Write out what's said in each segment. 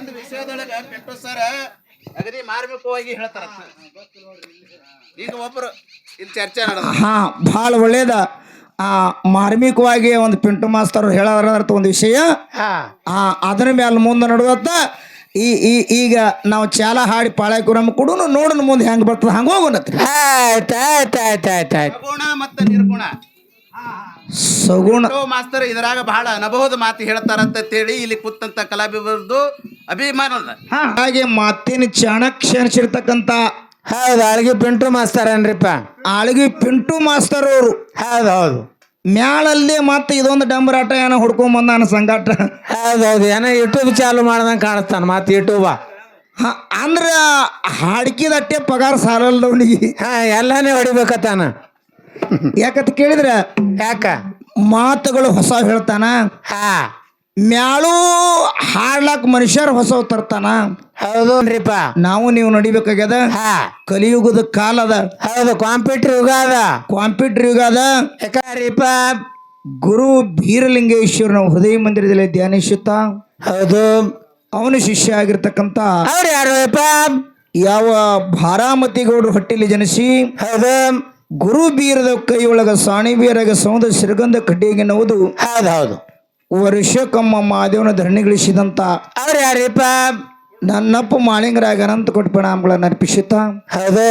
ಒಂದು ವಿಷಯದೊಳಗ ಪೆಟ್ಟು ಸರ್ ಅಗದಿ ಮಾರ್ಮಿಕವಾಗಿ ಹೇಳ್ತಾರ. ಈಗ ಒಬ್ರು ಇಲ್ಲಿ ಚರ್ಚೆ ನಡೆದ. ಹಾ ಭಾಳ ಒಳ್ಳೇದ. ಆ ಮಾರ್ಮಿಕವಾಗಿ ಒಂದು ಪಿಂಟು ಮಾಸ್ತರ್ ಹೇಳೋದ್ರರ್ಥ ಒಂದು ವಿಷಯ. ಹಾ. ಆ ಅದ್ರ ಮೇಲೆ ಮುಂದೆ ನಡುವತ್ತ ಈ ಈ ಈಗ ನಾವು ಚಾಲ ಹಾಡಿ ಪಾಳ್ಯಕುರಮ್ಮ ಕೊಡು ನೋಡೋಣ ಮುಂದೆ ಹೆಂಗ್ ಬರ್ತದ ಹಂಗ ಹೋಗೋಣ ಆಯ್ತು ಆಯ್ತು ಆಯ್ತು ಆಯ್ತು ಆಯ್ತು. ಸಗುಣ ಮತ್ತು ನಿರ್ಗುಣ. ಸಗುಣ. ಮಾಸ್ತರ್ ಇದ್ರಾಗ ಬಹಳ ಅನಬಹುದು ಮಾತು ಹೇಳ್ತಾರಂತ ಹೇಳಿ ಇಲ್ಲಿ ಕೂತಂತ ಕಲಾವಿದರದು ಅಭಿಮಾನದ ಹಾಗೆ ಮಾತಿನ ಚಾಣಕ್ಯ ಅನಿಸಿರ್ತಕ್ಕಂಥ ಹೌದು ಆಳ್ಗಿ ಪಿಂಟು ಮಾಸ್ತರನ್ರಿಪ್ಪ ಆಳ್ಗಿ ಪಿಂಟು ಮಾಸ್ತರ್ ಅವರು. ಹೌದು ಹೌದು. ಮ್ಯಾಳಲ್ಲಿ ಮತ್ತೆ ಇದೊಂದು ಡಂಬರಾಟ ಏನೋ ಹುಡ್ಕೊಂಡ್ ಬಂದಾನ ಸಂಗಾಟ. ಹೌದು ಹೌದು. ಏನೋ ಯೂಟ್ಯೂಬ್ ಚಾಲು ಮಾಡ್ದಂಗೆ ಕಾಣಿಸ್ತಾನ ಮತ್ತೆ ಯೂಟ್ಯೂಬ ಅಂದ್ರೆ ಅಂದ್ರ ಹಾಡ್ಕಿದಟ್ಟೆ ಅಟ್ಟೆ ಅವನಿಗೆ ಸಾಲಲ್ದವನಿಗೆ. ಹಾ ಎಲ್ಲಾನೇ ಹೊಡಿಬೇಕತ್ತಾನ. ಯಾಕಂತ ಕೇಳಿದ್ರ ಯಾಕ? ಮಾತುಗಳು ಹೊಸ ಹೇಳ್ತಾನ. ಹಾ. ಮ್ಯಾಳು ಹಾಡ್ಲಾಕ್ ಮನುಷ್ಯರು ಹೊಸ ತರ್ತಾನ. ಹೌದುನ್ರಿಪ್ಪ ನಾವು ನೀವು ನಡಿಬೇಕಾಗ್ಯದ? ಹಾ. ಕಲಿಯುಗದ ಅದ. ಹೌದು ಕಾಂಪ್ಯೂಟರ್ ಯುಗ ಅದ. ಕಾಂಪ್ಯೂಟರ್ ಯುಗ ಅದ. ಯಾಕ್ರಿಪ ಗುರು ಬೀರಲಿಂಗೇಶ್ವರನ ಹೃದಯ ಮಂದಿರದಲ್ಲಿ ಧ್ಯಾನಿಸುತ್ತ ಹೌದು. ಅವನ ಶಿಷ್ಯ ಆಗಿರ್ತಕ್ಕಂತ ಅವ್ರು ಯಾರು ಯಾವ ಭಾರಾಮತಿ ಗೌಡರು ಹೊಟ್ಟೆಲಿ ಜನಿಸಿ ಹೌದು. ಗುರು ಬೀರದ ಕೈಯೊಳಗ ಸಾಣಿ ಬೀರಾಗ ಸೌಂದ ಸಿರ್ಗಂಧ ಕಡ್ಡಿಗೆ ನೋದು ಹೌದು ಹೌದು ವರ್ಷಕ್ಕಮ್ಮ ಮಾದೇವನ ಧರಣಿಗಳಿಸಿದಂತ ಅವ್ರು ಯಾರಿಪ್ಪ ನನ್ನಪ್ಪ ಮಾಳಿಂಗರಾಗ ಅನಂತ ಕೊಟ್ಟ ಪ್ರಣಾಮಗಳನ್ನು ಅರ್ಪಿಸುತ್ತ ಹೌದು.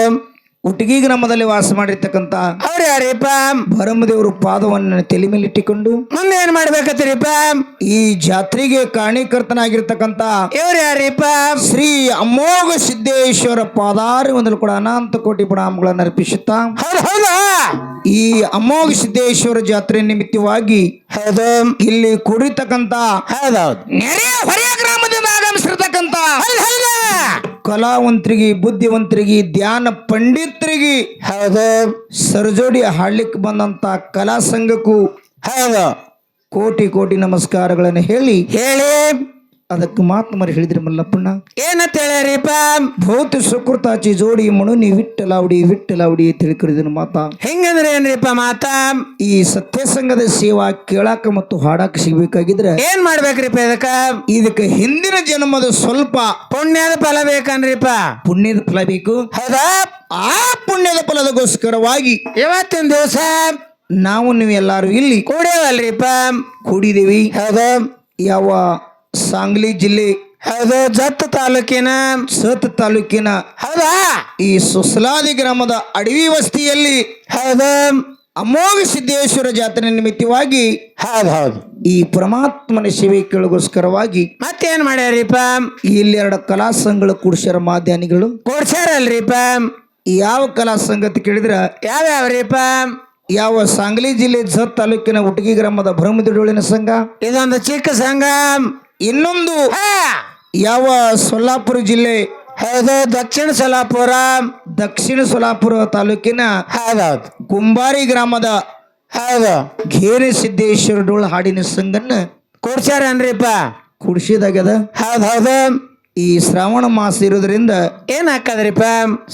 ಉಟಗಿ ಗ್ರಾಮದಲ್ಲಿ ವಾಸ ಮಾಡಿರ್ತಕ್ಕಂತ ಅವ್ರು ಯಾರಿಪ್ಪ ಭರಮದೇವರು ಪಾದವನ್ನು ತಲೆ ಮೇಲೆ ಇಟ್ಟಿಕೊಂಡು ಮುಂದೆ ಏನ್ ಮಾಡ್ಬೇಕತ್ತೀರಿಪ ಈ ಜಾತ್ರೆಗೆ ಕಾರಣೀಕರ್ತನಾಗಿರ್ತಕ್ಕಂತ ಇವ್ರು ಯಾರಿಪ್ಪ ಶ್ರೀ ಅಮೋಘ ಸಿದ್ದೇಶ್ವರ ಪಾದಾರಿ ಒಂದಲು ಕೂಡ ಅನಂತ ಕೋಟಿ ಪ್ರಣಾಮಗಳನ್ನು ಅರ್ಪಿಸುತ್ತಾ ಹೌದು ಈ ಅಮೋಘ ಸಿದ್ದೇಶ್ವರ ಜಾತ್ರೆ ನಿಮಿತ್ತವಾಗಿ ಹೌದು. ಇಲ್ಲಿ ಕುಡಿತಕ್ಕಂತ ಹೌದೌದು ನೆರೆಯ ಹೊರೆಯ ಹೌದು ಕಲಾವಂತರಿಗೆ ಬುದ್ಧಿವಂತರಿಗೆ ಧ್ಯಾನ ಪಂಡಿತರಿಗೆ ಹೌದು. ಸರ್ಜೋಡಿ ಹಾಡ್ಲಿಕ್ಕೆ ಬಂದಂತ ಕಲಾ ಸಂಘಕ್ಕೂ ಹೌದು. ಕೋಟಿ ಕೋಟಿ ನಮಸ್ಕಾರಗಳನ್ನು ಹೇಳಿ ಹೇಳಿ. ಅದಕ್ಕೆ ಮಾತು ಮರಿ ಹೇಳಿದ್ರಿ ಮಲ್ಲಪ್ಪಣ್ಣ. ಏನಂತ ಹೇಳ್ಯಾರಿಪ್ಪ? ಭೌತ ಸುಕೃತಾಚಿ ಜೋಡಿ ಮಣುನಿ ವಿಟ್ಟಲಾವಡಿ ವಿಟ್ಟಲಾವಡಿ ತಿಳ್ಕರಿದನು ಮಾತಾ. ಹೆಂಗಂದ್ರೆ ಏನ್ರಿಪ್ಪ ಮಾತಾ? ಈ ಸತ್ಯಸಂಗದ ಸೇವಾ ಕೇಳಾಕ ಮತ್ತು ಹಾಡಾಕ ಸಿಗ್ಬೇಕಾಗಿದ್ರೆ ಏನ್ ಮಾಡ್ಬೇಕ್ರಿಪ್ಪ ಇದಕ್ಕ? ಇದಕ್ಕೆ ಹಿಂದಿನ ಜನ್ಮದ ಸ್ವಲ್ಪ ಪುಣ್ಯದ ಫಲ ಬೇಕನ್ರಿಪ್ಪ. ಪುಣ್ಯದ ಫಲ ಬೇಕು. ಹೌದಾ? ಆ ಪುಣ್ಯದ ಫಲದಗೋಸ್ಕರವಾಗಿ ಇವತ್ತಿನ ದಿವಸ ನಾವು ನೀವು ಎಲ್ಲಾರು ಇಲ್ಲಿ ಕೂಡೇವಲ್ರಿಪ್ಪ. ಕೂಡಿದೀವಿ ಹೌದಾ? ಯಾವ ಸಾಂಗ್ಲಿ ಜಿಲ್ಲೆ ಹೌದು ಜತ್ ತಾಲೂಕಿನ ಸತ್ ತಾಲೂಕಿನ ಹೌದಾ? ಈ ಸುಸಲಾದಿ ಗ್ರಾಮದ ಅಡವಿ ವಸ್ತಿಯಲ್ಲಿ ಹೌದ. ಅಮೋಘ ಸಿದ್ದೇಶ್ವರ ಜಾತ್ರೆ ನಿಮಿತ್ತವಾಗಿ ಹೌದು ಹೌದು. ಈ ಪರಮಾತ್ಮನ ಸೇವೆಗಳಿಗೋಸ್ಕರವಾಗಿ ಮತ್ತೇನ್ ಮಾಡ್ಯಾರೀಪ ಇಲ್ಲಿ ಎರಡು ಕಲಾ ಸಂಘಗಳು ಕೂಡ್ಸ್ಯಾರ ಮಾಧ್ಯಾನಿಗಳು. ಕೊಡ್ಸ್ಯಾರಲ್ರಿಪ ಯಾವ ಕಲಾ ಸಂಗತಿ ಕೇಳಿದ್ರ? ಯಾವ್ಯಾವ್ರಿಪ್ಪ ಯಾವ ಸಾಂಗ್ಲಿ ಜಿಲ್ಲೆ ಜತ್ ತಾಲೂಕಿನ ಉಟಗಿ ಗ್ರಾಮದ ಭ್ರಮದಿಡೋಳಿನ ಸಂಘ. ಇದೊಂದು ಚಿಕ್ಕ ಸಂಘ. ಇನ್ನೊಂದು ಯಾವ ಸೊಲ್ಲಾಪುರ ಜಿಲ್ಲೆ? ಹೌದು ದಕ್ಷಿಣ ಸೊಲ್ಲಾಪುರ. ದಕ್ಷಿಣ ಸೊಲ್ಲಾಪುರ ತಾಲೂಕಿನ ಹೌದೌದು ಕುಂಬಾರಿ ಗ್ರಾಮದ ಹೌದು. ಘೇರಿ ಸಿದ್ದೇಶ್ವರ ಡೋಳ ಹಾಡಿನ ಸಂಗನ್ನ ಕೊಡ್ಸ್ಯಾರ ಏನ್ರಿಪ್ಪ ಕುಡ್ಸಿದಾಗ್ಯದ. ಹೌದು ಹೌದು. ಈ ಶ್ರಾವಣ ಮಾಸ ಇರೋದ್ರಿಂದ ಏನ್ ಹಾಕದ್ರಿಪ್ಪ?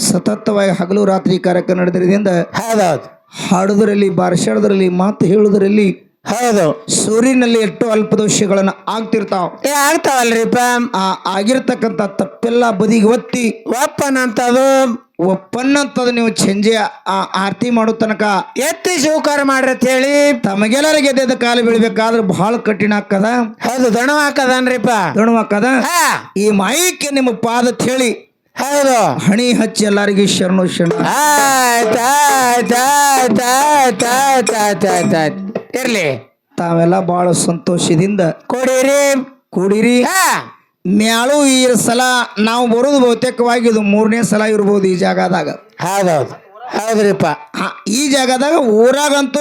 ಸತತವಾಗಿ ಹಗಲು ರಾತ್ರಿ ಕಾರ್ಯಕ್ರಮ ನಡೆದ್ರಿಂದ ಹೌದೌದು ಹಾಡುದ್ರಲ್ಲಿ ಬಾರಿಸಾಡೋದ್ರಲ್ಲಿ ಮಾತು ಹೇಳುವುದರಲ್ಲಿ ಹೌದು. ಸೂರ್ಯನಲ್ಲಿ ಎಷ್ಟು ಅಲ್ಪ ದೋಷಗಳನ್ನ ಆಗ್ತಿರ್ತಾವ. ಏ ಆಗ್ತಾವಲ್ರಿಪ್ಪ ಆ ಆಗಿರ್ತಕ್ಕಂಥ ತಪ್ಪೆಲ್ಲ ಬದಿಗೆ ಒತ್ತಿ. ಒಪ್ಪನಂತದು. ಒಪ್ಪನ್ನಂತದ ನೀವು ಚಂಜೆ ಆ ಆರತಿ ಮಾಡೋ ತನಕ ಎತ್ತಿ ಸ್ವೀಕಾರ ಮಾಡ್ರಿ ಅಂತ ಹೇಳಿ. ತಮಗೆಲ್ಲರಿಗೆ ಎದ್ದೆದ ಕಾಲು ಬೀಳ್ಬೇಕಾದ್ರೆ ಬಹಳ ಕಠಿಣ ಹಾಕದ ಹೌದು ದಣ ಹಾಕದನ್ರಿಪ್ಪ ದಣವಾಕದ ಹಾ. ಈ ಮೈಕೆ ನಿಮ್ಮ ಪಾದ ಹೇಳಿ ಹೌದು. ಹಣಿ ಹಚ್ಚಿ ಎಲ್ಲರಿಗೂ ಶರಣು ಶರಣ. ಆ ತಾ ಆಯ್ತ್ ತಾ ಆಯ್ತ್ ಆಯ್ತ್ ಆಯ್ತ್ ಆಯ್ತ್. ಇರ್ಲಿ. ತಾವೆಲ್ಲ ಬಹಳ ಸಂತೋಷದಿಂದ ಕೊಡಿರಿ. ಕುಡಿರಿ. ಮ್ಯಾಳು ಈ ಸಲ ನಾವು ಬರೋದು ಬಹುತೇಕವಾಗಿ ಇದು ಮೂರನೇ ಸಲ ಇರ್ಬೋದು ಈ ಜಾಗದಾಗ. ಹೌದೌದು. ಹೌದ್ರಿಪ್ಪ. ಈ ಜಾಗದಾಗ ಊರಾಗಂತೂ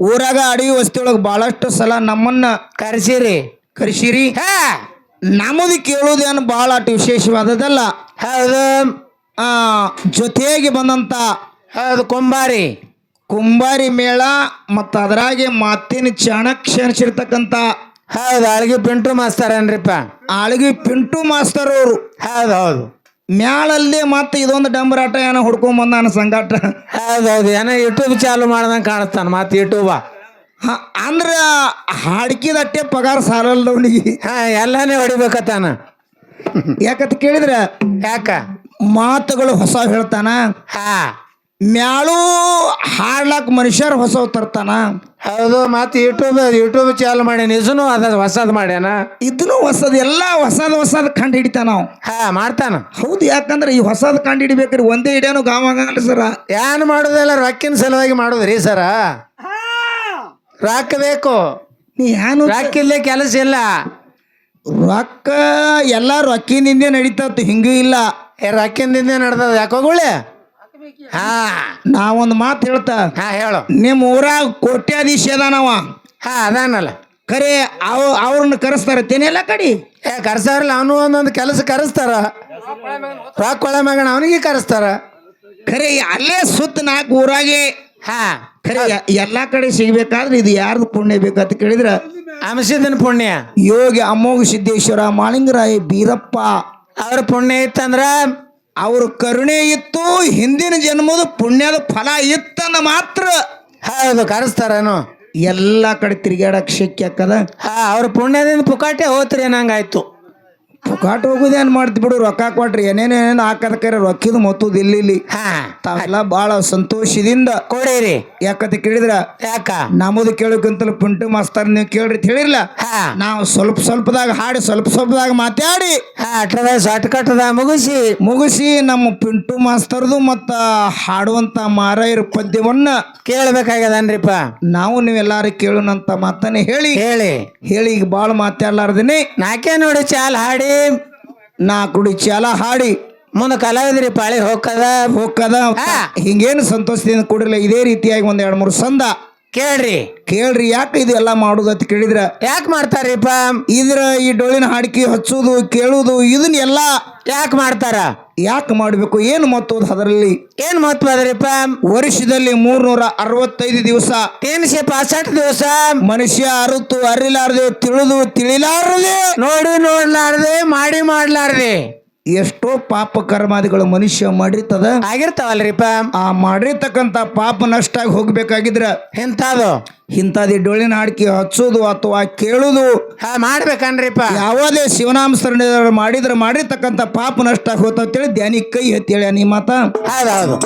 ಊರಾಗ ಅಡವಿ ವಸ್ತಿಯೊಳಗೆ ಭಾಳಷ್ಟು ಸಲ ನಮ್ಮನ್ನ ಕರೆಸಿರಿ. ಕರೆಸಿರಿ. ಹಾ. ನಮ್ಮದು ಕೇಳೋದೇನು ಭಾಳ ಅಷ್ಟು ವಿಶೇಷವಾದದಲ್ಲ ಹೌದು. ಆ, ಜೊತೆಯಾಗಿ ಬಂದಂತ ಹೌದು ಕುಂಬಾರಿ. ಕುಂಬಾರಿ ಮೇಳ ಮತ್ತು ಅದ್ರಾಗೆ ಮಾತಿನ ಚಾಣಕ್ಯ ಅನಿಸಿರ್ತಕ್ಕಂಥ ಹೌದು ಅಳಗಿ ಪಿಂಟು ಮಾಸ್ತರನ್ರಿಪ್ಪ ಅಳಗಿ ಪಿಂಟು ಮಾಸ್ತರ್ ಅವರು. ಹೌದು ಹೌದು. ಮ್ಯಾಳಲ್ಲಿ ಮತ್ತೆ ಇದೊಂದು ಡಂಬರಾಟ ಏನೋ ಹುಡ್ಕೊಂಡ್ ಬಂದಾನ ಸಂಗಾಟ. ಹೌದು ಏನೋ ಯೂಟ್ಯೂಬ್ ಚಾಲು ಮಾಡ್ದಂಗೆ ಕಾಣಿಸ್ತಾನ ಮತ್ತೆ ಯೂಟ್ಯೂಬ ಅಂದ್ರ ಹಾಡ್ಕಿದಟ್ಟೆ ಪಗಾರ ಸಾಲಲ್ದವನಿಗೆ. ಹಾ ಎಲ್ಲಾನೇ ಹೊಡಿಬೇಕತ್ತಾನ. ಯಾಕಂತ ಕೇಳಿದ್ರ ಯಾಕ? ಮಾತುಗಳು ಹೊಸ ಹೇಳ್ತಾನ. ಹಾ. ಮ್ಯಾಳು ಹಾಡ್ಲಾಕ್ ಮನುಷ್ಯರು ಹೊಸವ್ ತರ್ತಾನ. ಹೌದು ಮತ್ತೆ ಯೂಟ್ಯೂಬ್ ಯೂಟ್ಯೂಬ್ ಚಾಲು ಮಾಡಿ ನಿಜನು ಅದ ಹೊಸದ್ ಮಾಡ್ಯಾನ? ಇದನ್ನು ಹೊಸದ್ ಎಲ್ಲ ಹೊಸದ್ ಹೊಸದ್ ಕಂಡು ಹಿಡಿತಾನ ನಾವು ಹಾ ಮಾಡ್ತಾನ. ಹೌದು ಯಾಕಂದ್ರೆ ಈ ಹೊಸದ್ ಕಂಡು ಹಿಡಿಬೇಕ್ರಿ ಒಂದೇ ಹಿಡಿಯೋನು ಗಾಮ ಆಗಲ್ಲ ಸರ. ಏನ್ ಮಾಡೋದಿಲ್ಲ ರೊಕ್ಕಿನ ಸಲುವಾಗಿ ಮಾಡೋದ್ರಿ ಸರ. ರೊಕ್ಕ ಬೇಕು. ನೀ ಏನು ರೊಕ್ಕ ಇಲ್ಲೇ ಕೆಲಸ ಇಲ್ಲ. ರೊಕ್ಕ ಎಲ್ಲ ರೊಕ್ಕಿನಿಂದ ನಡೀತತ್ ಹಿಂಗೂ ಇಲ್ಲ. ಏ ರೊಕ್ಕಿಂದಿಂದ ನಡ್ದದ ಯಾಕೋಗುಳೆ ಹಾ. ನಾವೊಂದು ಮಾತು ಹೇಳ್ತಾ. ಹಾ ಹೇಳು. ನಿಮ್ಮ ಊರಾಗ ಕೋಟ್ಯಾಧೀಶ ಅದಾನವ. ಹಾ ಅದಾನಲ್ಲ. ಖರೆ ಅವ್ ಅವ್ರನ್ನ ಕರೆಸ್ತಾರ. ತೇನೆಲ್ಲ ಕಡಿ. ಏ ಕರ್ಸಾರಲ್ಲ ಅವನು ಒಂದೊಂದು ಕೆಲಸ ಕರೆಸ್ತಾರ. ರೊಕ್ಕ ಒಳ ಮಗನ ಅವನಿಗೆ ಕರೆಸ್ತಾರ. ಖರೆ ಅಲ್ಲೇ ಸುತ್ತ ನಾಲ್ಕು ಊರಾಗೆ. ಹಾ. ಖರೆ ಎ- ಎಲ್ಲಾ ಕಡೆ ಸಿಗ್ಬೇಕಾದ್ರೆ ಇದು ಯಾರ್ದು ಪುಣ್ಯ ಬೇಕಂತ ಕೇಳಿದ್ರ? ಅಂಶದನ ಪುಣ್ಯ. ಯೋಗಿ ಅಮೋಘ ಸಿದ್ದೇಶ್ವರ ಮಾಳಿಂಗರಾಯ ಬೀರಪ್ಪ. ಅವ್ರ ಪುಣ್ಯ ಇತ್ತಂದ್ರ ಅವ್ರ ಕರುಣೆ ಇತ್ತು ಹಿಂದಿನ ಜನ್ಮದ ಪುಣ್ಯದ ಫಲ ಇತ್ತಂದ ಮಾತ್ರ. ಹೌದು ಕರೆಸ್ತಾರೇನು. ಎಲ್ಲ ಕಡೆ ತಿರುಗಾಡಕ್ಕೆ ಶಕ್ಯ ಆಕ್ಕದ ಹಾ ಅವ್ರ ಪುಣ್ಯದಿಂದ ಪುಕಾಟೆ ಹೋತ್ರಿ ಅನ್ನಂಗಾಯ್ತು. ಪುಕಾಟ್ ಹೋಗುದೇನ್ ಮಾಡ್ತಿ ಬಿಡು ರೊಕ್ಕ ಕೊಟ್ರಿ ಏನೇನು ಹಾಕದ ಕರೆ ರೊಕ್ಕಿದ ಮೊತ್ತದ ಇಲ್ಲಿ ಇಲ್ಲಿ ಹಾ. ತಾವೆಲ್ಲ ಬಹಳ ಸಂತೋಷದಿಂದ ಕೊಡಿರಿ. ಯಾಕಂತ ಕೇಳಿದ್ರ? ಯಾಕ? ನಮ್ಮದು ಕೇಳೋಕ್ಕಿಂತಲೂ ಪುಂಟು ಮಾಸ್ತರ್ ನೀವು ಕೇಳ್ರಿ ಹಾ. ನಾವು ಸ್ವಲ್ಪ ಸ್ವಲ್ಪದಾಗ ಹಾಡಿ ಸ್ವಲ್ಪ ಸ್ವಲ್ಪದಾಗ ಮಾತಾಡಿ. ಕಟ್ಟದ ಮುಗಿಸಿ. ಮುಗಿಸಿ ನಮ್ಮ ಪಿಂಟು ಮಾಸ್ತರ್ದು ಮತ್ತ ಹಾಡುವಂತ ಮಾರಾಯರ ಪದ್ಯವನ್ನ ಕೇಳಬೇಕಾಗ್ಯದನ್ರಿಪ್ಪ? ನಾವು ನೀವೆಲ್ಲಾರು ಕೇಳೋಣಂತ ಮಾತನ್ನ ಹೇಳಿ. ಹೇಳಿ. ಹೇಳಿ ಈಗ ಭಾಳ ಮಾತಾಡ್ಲಾರ್ದಿನಿ. ನಾಕೆ ನೋಡಿ ಚಾಲ್ ಹಾಡಿ? ನಾ ಕುಡಿ ಚಾಲ ಹಾಡಿ. ಮುಂದೆ ಕಲಾವಿದ್ರಿ ಪಾಳಿ ಹೋಗ್ಕದ ಹೋಗ್ಕದ. ಹಿಂಗೇನು ಸಂತೋಷದಿಂದ ಕೂಡಿಲ್ಲ ಇದೇ ರೀತಿಯಾಗಿ ಒಂದ್ ಎರಡು ಮೂರು ಸಂದ. ಕೇಳ್ರಿ. ಕೇಳ್ರಿ ಯಾಕೆ ಇದು ಎಲ್ಲ ಮಾಡುದು ಅಂತ ಕೇಳಿದ್ರ? ಯಾಕೆ ಮಾಡ್ತಾರಿಪ್ಪ ಇದ್ರ ಈ ಡೊಳ್ಳಿನ ಹಾಡಿಕೆ ಹಚ್ಚುದು ಕೇಳುವುದು ಇದನ್ನ ಎಲ್ಲ ಯಾಕೆ ಮಾಡ್ತಾರ? ಯಾಕೆ ಮಾಡಬೇಕು? ಏನು ಮಹತ್ವ ಅದರಲ್ಲಿ? ಏನ್ ಮಹತ್ವ ಅದರಪ್ಪ? ವರ್ಷದಲ್ಲಿ ಮೂರ್ನೂರ ಅರವತ್ತೈದು ದಿವಸ. ತೀನ್ಶೆ ಪಾಸಟ್ ದಿವಸ? ಮನುಷ್ಯ ಅರುತು ಅರಿಲಾರದೆ ತಿಳಿದು ತಿಳಿಲಾರದೆ. ನೋಡಿ ನೋಡ್ಲಾರದೆ ಮಾಡಿ ಮಾಡ್ಲಾರ್ದೆ. ಎಷ್ಟೋ ಪಾಪ ಕರ್ಮಾದಿಗಳು ಮನುಷ್ಯ ಮಾಡಿರ್ತದ ಆಗಿರ್ತಾವಲ್ರಿಪ್ಪ. ಆ ಮಾಡಿರ್ತಕ್ಕಂಥ ಪಾಪ ನಷ್ಟ ಆಗಿ ಹೋಗ್ಬೇಕಾಗಿದ್ರ ಎಂತಾದು ಇಂಥದ್ದು ಡೊಳ್ಳಿನ ಹಾಡಿಕೆ ಹಚ್ಚೋದು ಅಥವಾ ಕೇಳುದು. ಹಾ ಮಾಡ್ಬೇಕನ್ರಿಪ್ಪ. ಯಾವುದೇ ಶಿವನಾಮ ಸರಣಿ ಮಾಡಿದ್ರೆ ಮಾಡಿರ್ತಕ್ಕಂಥ ಪಾಪ ನಷ್ಟ ಆಗಿ ಹೋತಂತೇಳಿ ಧ್ಯಾನಿ ಕೈ ಎತ್ತೇಳಿ ನೀ ಮಾತ. ಹೌದೌದು.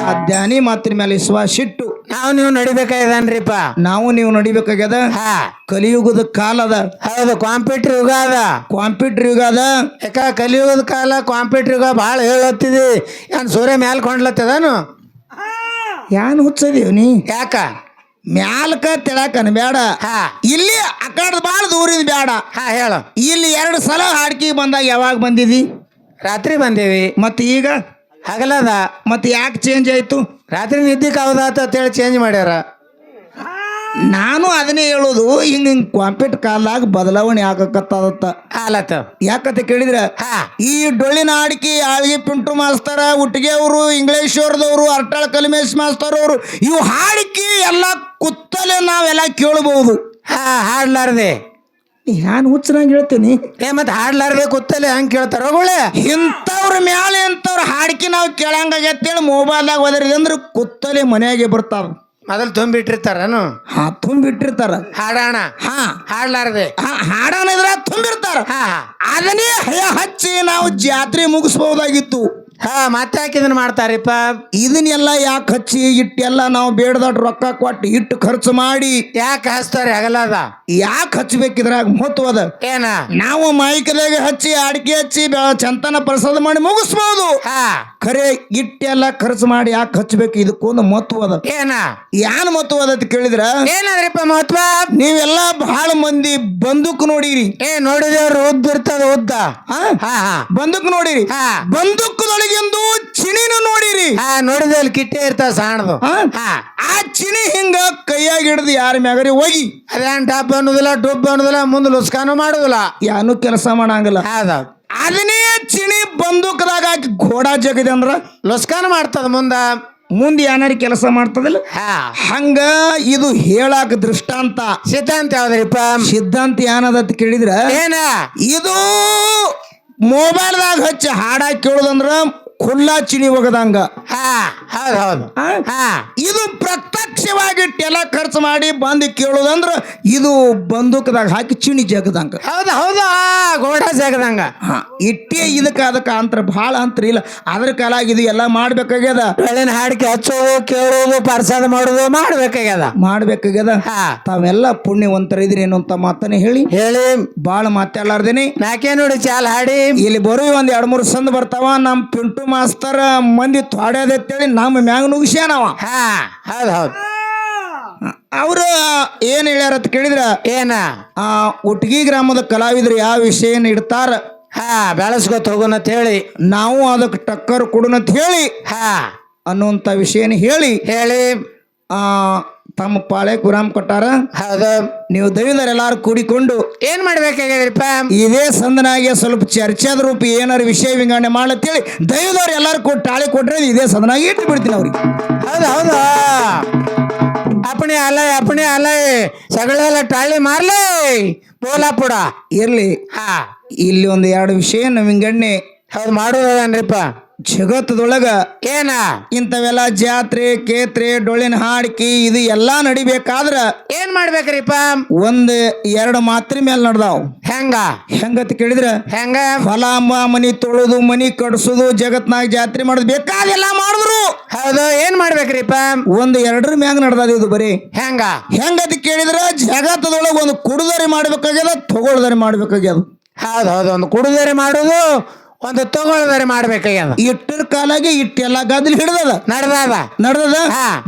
ಆ ಧ್ಯಾನಿ ಮಾತಿನ ಮೇಲೆ ವಿಶ್ವಾಸ ಇಟ್ಟು ನಾವು ನೀವು ನಡಿಬೇಕಾಗ್ಯದನ್ರಿಪ್ಪ. ನಾವು ನೀವು ನಡಿಬೇಕಾಗ್ಯದ? ಹಾ. ಕಲಿಯುಗದ ಕಾಲದ ಹೌದು ಕಾಂಪ್ಯೂಟರ್ ಯುಗ ಅದ. ಕಾಂಪ್ಯೂಟರ್ ಯುಗ ಅದ. ಯಾಕ ಕಲಿಯುಗದ ಕಾಲ ಕಾಂಪ್ಯೂಟರ್ ಯುಗ ಭಾಳ ಹೇಳತ್ತಿದಿ. ಏನ್ ಸೂರ್ಯ ಮ್ಯಾಲ್ ಕೊಂಡ್ಲತ್ತದನು? ಯಾನ್ ಹುಚ್ಚದೀವ್ ನೀ? ಯಾಕ? ಮ್ಯಾಲ್ಕ ತೆಳಕನ ಬೇಡ ಹಾ. ಇಲ್ಲಿ ಆ ಬಾಳ ದೂರಿದ ಬೇಡ ಹಾ ಹೇಳು. ಇಲ್ಲಿ ಎರಡು ಸಲ ಹಾಡ್ಕಿ ಬಂದಾಗ ಯಾವಾಗ ಬಂದಿದಿ? ರಾತ್ರಿ ಬಂದೇವಿ. ಮತ್ತೆ ಈಗ? ಹಗಲದ ಮತ್ತೆ ಯಾಕೆ ಚೇಂಜ್ ಆಯ್ತು? ರಾತ್ರಿ ನಿದ್ದೆ ಕಾವದಾತ ಅಂತೇಳಿ ಚೇಂಜ್ ಮಾಡ್ಯಾರ. ನಾನು ಅದನ್ನೇ ಹೇಳೋದು ಹಿಂಗ ಹಿಂಗ್ ಕಾಂಪಿಟ್ ಕಾಲದಾಗ ಬದಲಾವಣೆ ಆಗಕತ್ತದತ್ತ. ಹಾಲತ್ತ ಯಾಕಂತ ಕೇಳಿದ್ರ? ಈ ಡೊಳ್ಳಿನ ಆಡಿಕೆ ಆಳ್ಗೆ ಪಿಂಟು ಮಾಸ್ತರ ಉಟ್ಟಿಗೆ ಅವರು ಇಂಗ್ಲೇಶ್ವರದವರು ಅರ್ಟಾಳ ಕಲಿಮೇಶ್ ಮಾಸ್ತರ್ ಅವರು ಇವು ಹಾಡಿಕೆ ಎಲ್ಲ ಕುತ್ತಲೆ ನಾವೆಲ್ಲ ಕೇಳಬಹುದು. ಹಾ ಹಾಡ್ಲಾರ್ದೆ. ನಾನು ಹುಚ್ಚನಾಗಿ ಹೇಳ್ತೀನಿ? ಏ ಮತ್ತೆ ಹಾಡ್ಲಾರ್ದೆ ಗೊತ್ತಲ್ಲ ಹಂಗೆ ಕೇಳ್ತಾರ ಗುಳೆ ಇಂಥವ್ರ ಮ್ಯಾಲೆ ಇಂಥವ್ರ ಹಾಡ್ಕಿ ನಾವು ಕೇಳಂಗಾಗತ್ತೇಳಿ ಮೊಬೈಲ್ದಾಗ ಹೋದ್ರಿ ಅಂದ್ರೆ ಕುತ್ತಲೆ ಮನೆಯಾಗೆ ಬರ್ತಾವ ಮೊದಲು ತುಂಬಿಟ್ಟಿರ್ತಾರನು? ಹಾ ತುಂಬಿಟ್ಟಿರ್ತಾರ. ಹಾಡಾಣ? ಹಾ. ಹಾಡ್ಲಾರ್ದೆ? ಹಾ ಹಾಡೋಣ ಇದ್ರ ತುಂಬಿರ್ತಾರ. ಹಾ. ಅದನ್ನೇ ಹಯ ಹಚ್ಚಿ ನಾವು ಜಾತ್ರೆ ಮುಗಿಸ್ಬೋದಾಗಿತ್ತು. ಹಾ ಮತ್ತೆ ಯಾಕೆ ಇದನ್ನ ಮಾಡ್ತಾರಿಪ್ಪ? ಇದನ್ನೆಲ್ಲ ಯಾಕೆ ಹಚ್ಚಿ ಇಟ್ಟೆಲ್ಲ ನಾವು ಬೇಡದಾಟ ರೊಕ್ಕ ಕೊಟ್ಟು ಇಟ್ಟು ಖರ್ಚು ಮಾಡಿ ಯಾಕೆ ಹಚ್ತಾರೆ? ಹಗಲದ ಯಾಕೆ ಹಚ್ಬೇಕಿದ್ರಾಗ ಮಹತ್ವದ ಏನ? ನಾವು ಮೈಕದಾಗ ಹಚ್ಚಿ ಅಡಿಕೆ ಹಚ್ಚಿ ಬೆ- ಚಂತನ ಪ್ರಸಾದ ಮಾಡಿ ಮುಗಿಸ್ಬೋದು. ಹಾ. ಖರೆ ಇಟ್ಟೆಲ್ಲ ಖರ್ಚು ಮಾಡಿ ಯಾಕೆ ಹಚ್ಚಬೇಕು ಇದಕ್ಕೊಂದು ಅದ. ಏನ? ಯಾನ್ ಮಹತ್ವದ ಅಂತ ಕೇಳಿದ್ರ? ಏನಾದ್ರಿಪ್ಪ ಮಹತ್ವ? ನೀವೆಲ್ಲ ಬಹಳ ಮಂದಿ ಬಂದೂಕ್ ನೋಡಿರಿ. ಏ ನೋಡಿದೇವ್ರು ಉದ್ದ ಇರ್ತದ ಉದ್ದ. ಹಾ? ಹಾ ಹಾ. ಬಂದೂಕ್ ನೋಡಿರಿ. ಹಾ. ಬಂದೂಕದೊಳಗಿಂದು ಚಿನಿನ ನೋಡಿರಿ. ಹಾ ನೋಡಿದೆ ಅಲ್ಲಿ ಕಿಟ್ಟೆ ಇರ್ತಾವ ಸಾಣದು. ಹಾ? ಹಾ. ಆ ಚಿಣಿ ಹಿಂಗ ಕೈಯಾಗ ಹಿಡ್ದು ಯಾರ ಮ್ಯಾಗರಿ ಹೋಗಿ. ಅದೇನ್ ಟಾಪ್ ಅನ್ನೋದಿಲ್ಲ ಡುಬ್ ಅನ್ನೋದಿಲ್ಲ ಮುಂದೆ ಲುಸ್ಕಾನು ಮಾಡುದಿಲ್ಲ. ಯಾನು ಕೆಲಸ ಮಾಡಂಗಿಲ್ಲ. ಹೌದೌದು ಅದನ್ನೇ ಚಿಣಿ ಬಂದೂಕದಾಗ ಹಾಕಿ ಘೋಡಾ ಜಗದೆ ಅಂದ್ರ ಲುಸ್ಕಾನು ಮಾಡ್ತದ ಮುಂದ. ಮುಂದೆ ಏನಾರು ಕೆಲಸ ಮಾಡ್ತದಿಲ್ಲ? ಹಾ. ಹಂಗ ಇದು ಹೇಳಾಕ ದೃಷ್ಟಾಂತ. ಸಿದ್ಧಾಂತ ಯಾವ್ದ್ರಿಪ್ಪ? ಸಿದ್ಧಾಂತ ಏನದ ಅಂತ ಕೇಳಿದ್ರ? ಏನ? ಇದು ಮೊಬೈಲ್ದಾಗ ಹಚ್ಚಿ ಹಾಡ ಕೇಳೋದಂದ್ರ ಖುಲ್ಲಾ ಚಿಣಿ ಒಗದಂಗ. ಇದು ಪ್ರತ್ಯಕ್ಷವಾಗಿ ಟೆಲ ಖರ್ಚು ಮಾಡಿ ಬಂದು ಕೇಳೋದಂದ್ರ ಇದು ಬಂದೂಕದಾಗ ಹಾಕಿ ಚಿಣಿ ಜಗದಂಗ. ಹೌದು ಹೌದಾ ಗೋಡ ಜಗದಂಗ. ಇಟ್ಟೇ ಇದಕ್ಕೆ ಅದಕ್ಕೆ ಅಂತರ ಭಾಳ ಅಂತರ ಇಲ್ಲ. ಅದ್ರ ಕಾಲ ಇದು ಎಲ್ಲ ಮಾಡ್ಬೇಕಾಗ್ಯದ. ಬೆಳೆನ ಹಾಡಿಕೆ ಹಚ್ಚೋದು ಕೇಳೋದು ಪ್ರಸಾದ ಮಾಡೋದು ಮಾಡ್ಬೇಕಾಗ್ಯದ. ಮಾಡ್ಬೇಕಾಗ್ಯದ. ತಾವೆಲ್ಲ ಪುಣ್ಯವಂತರ ಇದ್ರಿ ಏನು ಅಂತ ಮಾತನೆ ಹೇಳಿ. ಹೇಳಿ. ಭಾಳ ಮಾತಾಡ್ಲಾರ್ದೇನೆ. ನಾಕೆ ನೋಡಿ ಚಾಲ್ ಹಾಡಿ. ಇಲ್ಲಿ ಬರೋ ಒಂದ್ ಎರಡ್ ಮೂರು ಸಂದ್ ಬರ್ತಾವ. ನಮ್ಮ ಪಿಂಟು ಮಾಸ್ತರ್ ಮಂದಿ ತ್ವಾಡ್ಯದತ್ತೇಳಿ ನಮ್ಮ ಮ್ಯಾಗ ನುಗ್ಸ್ಯಾನವ ಹಾ ಹೌದು ಹೌದು. ಅವರು ಏನ್ ಹೇಳ್ಯಾರ ಅಂತ ಕೇಳಿದ್ರ? ಏನ? ಆ ಉಟ್ಗಿ ಗ್ರಾಮದ ಕಲಾವಿದ್ರು ಯಾವ ವಿಷಯನ ಇಡ್ತಾರ? ಹಾ ಬೆಳೆಸ್ಕೊತ ಹೋಗೋಣ ಅಂತ ಹೇಳಿ. ನಾವು ಅದಕ್ಕೆ ಟಕ್ಕರ್ ಕೊಡೋಣ ಅಂತ ಹೇಳಿ ಹಾ. ಅನ್ನುವಂಥ ವಿಷಯನ ಹೇಳಿ ಹೇಳಿ. ಆ ತಮ್ಮ ಪಾಳೆ ಕುರಾಮ್ ಕೊಟ್ಟಾರ? ಹಾಗೆ ನೀವು ದೈವದರ್ ಎಲ್ಲಾರು ಕೂಡಿಕೊಂಡು ಏನ್ ಮಾಡ್ಬೇಕಾಗ್ಯದ್ರಿಪ್ಪ ಇದೇ ಸಂದನಾಗೆ ಸ್ವಲ್ಪ ಚರ್ಚಾದ ರೂಪ ಏನಾರು ವಿಷಯ ವಿಂಗಡಣೆ ಮಾಡತ್ತೇಳಿ ದೈವದವ್ರು ಎಲ್ಲಾರು ಕೊಟ್ಟು ತಾಳಿ ಕೊಟ್ರೆ ಇದೇ ಸಂದನಾಗಿ ಇಟ್ಟು ಬಿಡ್ತೀನಿ ಅವ್ರಿಗೆ. ಹೌದು ಹೌದು. ಅಪಣೆ ಅಲ್ಲ ಅಪಣೆ ಅಲ್ಲ. ಸಗಳೆಲ್ಲ ಟಾಳಿ ಮಾರ್ಲಿ. ಪೋಲಾಪುಡ ಇರ್ಲಿ. ಹಾ. ಇಲ್ಲಿ ಒಂದು ಎರಡು ವಿಷಯ ವಿಂಗಡಣೆ ಹೌದು ಮಾಡೋದನ್ರಿಪ್ಪ ಜಗತ್ತದೊಳಗ ಏನ? ಇಂಥವೆಲ್ಲ ಜಾತ್ರೆ ಕೇತ್ರೆ ಡೊಳ್ಳಿನ ಹಾಡ್ಕಿ ಇದು ಎಲ್ಲಾ ನಡಿಬೇಕಾದ್ರ ಏನ್ ಮಾಡ್ಬೇಕ್ರಿಪ್ಪ? ಒಂದ್ ಎರಡು ಮಾತ್ರ ಮೇಲೆ ನಡ್ದಾವ್. ಹೆಂಗ? ಹೆಂಗತ್ ಕೇಳಿದ್ರ? ಹೆಂಗ? ಹೊಲ ಮನಿ ತೊಳೆದು ಮನಿ ಕಟ್ಸುದು ಜಗತ್ನಾಗ ಜಾತ್ರೆ ಮಾಡುದು ಬೇಕಾದೆಲ್ಲ ಮಾಡಿದ್ರು. ಹೌದು ಏನ್ ಮಾಡ್ಬೇಕ್ರಿಪ್ಪ? ಒಂದ್ ಎರಡರ ಮ್ಯಾಗ ನಡ್ದಾದ ಇದು ಬರೀ. ಹೆಂಗ? ಹೆಂಗತ್ ಕೇಳಿದ್ರ? ಜಗತ್ತದೊಳಗ ಒಂದು ಕುಡುದರಿ ಮಾಡ್ಬೇಕಾಗ್ಯದ ತಗೊಳ್ದರಿ ಮಾಡ್ಬೇಕಾಗ್ಯದ. ಹೌದು ಹೌದು ಒಂದು ಕುಡುದರಿ ಮಾಡೋದು ಒಂದು ತಗೊಳ್ಳೋದರೆ ಮಾಡ್ಬೇಕಾಗ್ಯದ ಇಟ್ಟರ ಕಾಲಾಗೆ ಇಟ್ಟೆಲ್ಲ ಗದ್ದಲು ಹಿಡ್ದದ. ನಡ್ದದ? ನಡ್ದದ.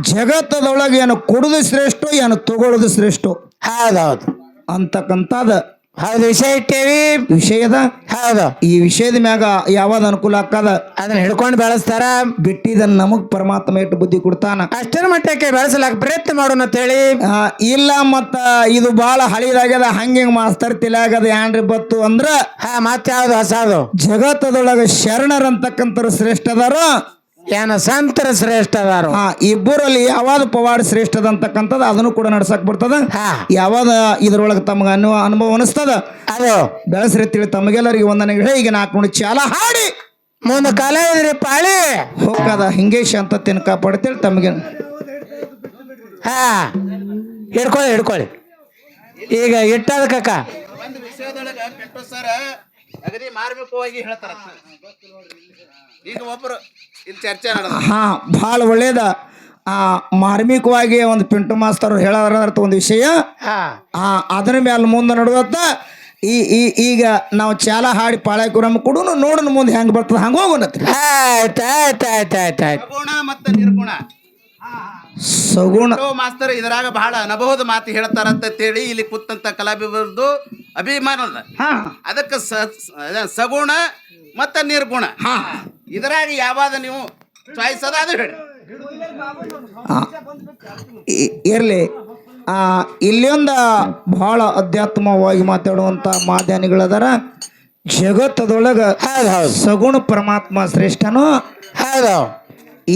ಜಗತ್ತದೊಳಗೆ ಏನು ಕೊಡುದು ಶ್ರೇಷ್ಠ ಏನು ತಗೊಳ್ಳೋದು ಶ್ರೇಷ್ಠ. ಹೌದೌದು. ಹೌದು ಅಂತಕ್ಕಂಥದ ಹೌದು ವಿಷಯ ಇಟ್ಟೇವಿ. ವಿಷಯದ? ಹೌದು. ಈ ವಿಷಯದ ಮ್ಯಾಗ ಯಾವ್ದು ಅನುಕೂಲ ಆಕ್ಕದ ಅದನ್ನ ಹಿಡ್ಕೊಂಡು ಬೆಳೆಸ್ತಾರ. ಬಿಟ್ಟಿದನ್ ನಮಗ್ ಪರಮಾತ್ಮ ಇಟ್ಟು ಬುದ್ಧಿ ಕೊಡ್ತಾನ. ಅಷ್ಟರ ಮಟ್ಟಕ್ಕೆ ಬೆಳೆಸಲಾಕ ಪ್ರಯತ್ನ ಮಾಡೋಣ ಅಂತ ಹೇಳಿ. ಆ, ಇಲ್ಲ ಮತ್ತ ಇದು ಬಹಳ ಹಳಿದಾಗ್ಯದ ಹಂಗೆ ಮಾಸ್ತರ್ ತಿಲಾಗದ ಏನ್ರಿ ಬತ್ತು ಅಂದ್ರ ಹಾ ಮತ್ತೆ ಯಾವ್ದು ಹೊಸದು? ಜಗತ್ತದೊಳಗ ಶರಣರಂತಕ್ಕಂಥವ್ರು ಶ್ರೇಷ್ಠ ಏನ ಸಂತರ ಶ್ರೇಷ್ಠ ಅದಾರು. ಆ ಇಬ್ಬರಲ್ಲಿ ಯಾವಾಗ ಪವಾಡ ಶ್ರೇಷ್ಠದ ಅಂತಕ್ಕಂಥದ್ದು ಅದನ್ನು ಕೂಡ ನಡ್ಸಕ್ ಬರ್ತದ. ಯಾವಾಗ ಯಾವ್ದ ಇದ್ರೊಳಗೆ ತಮಗೆ ಅನುಭವ ಅನುಭವ ಅನಿಸ್ತದ? ಅದು. ಬೆಳೆಸ್ರಿ ತಿಳಿ ತಮಗೆಲ್ಲರಿಗೆ ವಂದನೆಗಳು. ಈಗ ನಾಲ್ಕು ನೋಡಿ ಚಾಲ ಹಾಡಿ. ಮುಂದೆ ಕಾಲ ಇದ್ರಿ ಪಾಳಿ. ಹೋಗದ ಹಿಂಗೆ ಅಂತ ತಿನ್ಕ ಪಡ್ತೇಳಿ ತಮಗೆ? ಹಾ. ಹಿಡ್ಕೊಳ್ಳಿ ಹಿಡ್ಕೊಳ್ಳಿ. ಈಗ ಇಟ್ಟದ ಕಕ್ಕ ಒಂದು ವಿಷಯದೊಳಗೆ ಪೆಟ್ಟು ಸರ್ ಅಗದಿ ಮಾರ್ಮಿಕವಾಗಿ ಹೇಳ್ತಾರ. ಈಗ ಒಬ್ರು ಇಲ್ಲಿ ಚರ್ಚೆ ನಡೆದ. ಹಾ ಭಾಳ ಒಳ್ಳೇದ. ಆ ಮಾರ್ಮಿಕವಾಗಿ ಒಂದು ಪಿಂಟು ಮಾಸ್ತರ್ ಹೇಳೋದ್ರಂತ ಒಂದು ವಿಷಯ. ಹಾ. ಆ ಅದ್ರ ಮೇಲೆ ಮುಂದೆ ನಡುವತ್ತ ಈ ಈ ಈಗ ನಾವು ಚಾಲ ಹಾಡಿ ಪಾಳೆ ಕುರಮ್ ಕೊಡು ನೋಡೋಣ ಮುಂದೆ ಹೆಂಗ್ ಬರ್ತದ ಹಂಗ ಹೋಗುಣ ಆಯ್ತು ಆಯ್ತು ಆಯ್ತು ಆಯ್ತು ಆಯ್ತು. ಮತ್ತು ನಿರ್ಗುಣ. ಸಗುಣ. ಮಾಸ್ತರ್ ಇದ್ರಾಗ ಬಹಳ ಅನುಭವದ ಮಾತು ಹೇಳ್ತಾರಂತ ಹೇಳಿ ಇಲ್ಲಿ ಕೂತಂತ ಕಲಾವಿದರದು ಅಭಿಮಾನದ ಹಾ. ಅದಕ್ಕೆ ಸಗುಣ ಮತ್ತು ನಿರ್ಗುಣ. ಹಾ. ಇದ್ರಾಗ ಯಾವಾಗ ನೀವು ಚಾಯ್ಸ್ ಅದ ಅದು ಹೇಳಿ. ಇರ್ಲಿ. ಆ ಇಲ್ಲಿಂದ ಬಹಳ ಅಧ್ಯಾತ್ಮವಾಗಿ ಮಾತಾಡುವಂತ ಮಾಧ್ಯಮಗಳದಾರ ಜಗತ್ತದೊಳಗ ಸಗುಣ ಪರಮಾತ್ಮ ಶ್ರೇಷ್ಠನು? ಹೌದು.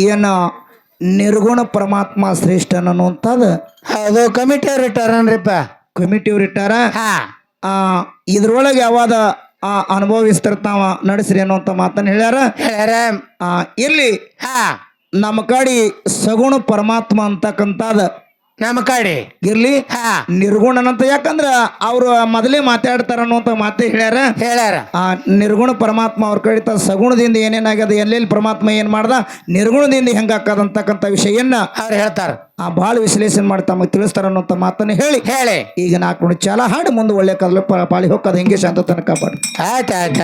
ಏನು ನಿರ್ಗುಣ ಪರಮಾತ್ಮ ಶ್ರೇಷ್ಠನ ಅನ್ನುವಂಥದ್ದು ಹೌದು ಕಮಿಟಿ ರಿಟರ್ನ್ರಿಪ್ಪ ಕಮಿಟಿ ಇಟ್ಟಾರ? ಹಾ. ಆ ಇದ್ರೊಳಗೆ ಯಾವಾದ ಆ ಅನುಭವಿಸ್ತಿರ್ತಾವ ನಡೆಸ್ರಿ ಅನ್ನುವಂಥ ಮಾತನ್ನು ಹೇಳ್ಯಾರ? ಹೇಳ್ಯಾರ. ಆ ಇರ್ಲಿ ಹಾ. ನಮ್ಮ ಕಡೆ ಸಗುಣ ಪರಮಾತ್ಮ ಅಂತಕ್ಕಂಥದ್ದು ನಮ್ಮ ಕಡೆ ಇರ್ಲಿ. ಹಾ. ನಿರ್ಗುಣನಂತ ಯಾಕಂದ್ರ ಅವ್ರು ಮೊದಲೇ ಮಾತಾಡ್ತಾರ ಅನ್ನುವಂತ ಮಾತೇ ಹೇಳ್ಯಾರ. ಹೇಳ್ಯಾರ. ಆ ನಿರ್ಗುಣ ಪರಮಾತ್ಮ ಅವ್ರ ಕಡಿತ ಸಗುಣದಿಂದ ಏನೇನಾಗ್ಯದ ಎಲ್ಲೆಲ್ಲಿ ಪರಮಾತ್ಮ ಏನ್ ಮಾಡ್ದ ನಿರ್ಗುಣದಿಂದ ಹೆಂಗಾಕದಂತಕ್ಕಂತ ವಿಷಯನ್ನ ಅವ್ರು ಹೇಳ್ತಾರ. ಆ ಬಹಳ ವಿಶ್ಲೇಷಣೆ ಮಾಡಿ ತಮಗೆ ತಿಳಿಸ್ತಾರ ಅನ್ನೋಂಥ ಮಾತನ್ನ ಹೇಳಿ. ಹೇಳಿ. ಈಗ ನಾಲ್ಕು ಚಾಲ ಹಾಡು ಮುಂದೆ ಒಳ್ಳೆ ಕದಲ ಪಾಳಿ ಹೋಗೋದು ಹೆಂಗೆ ಶಾಂತ ತನಕ ಕಾಪಾಡಿ. ಆಯ್ತು ಆಯ್ತು ಆಯ್ತು.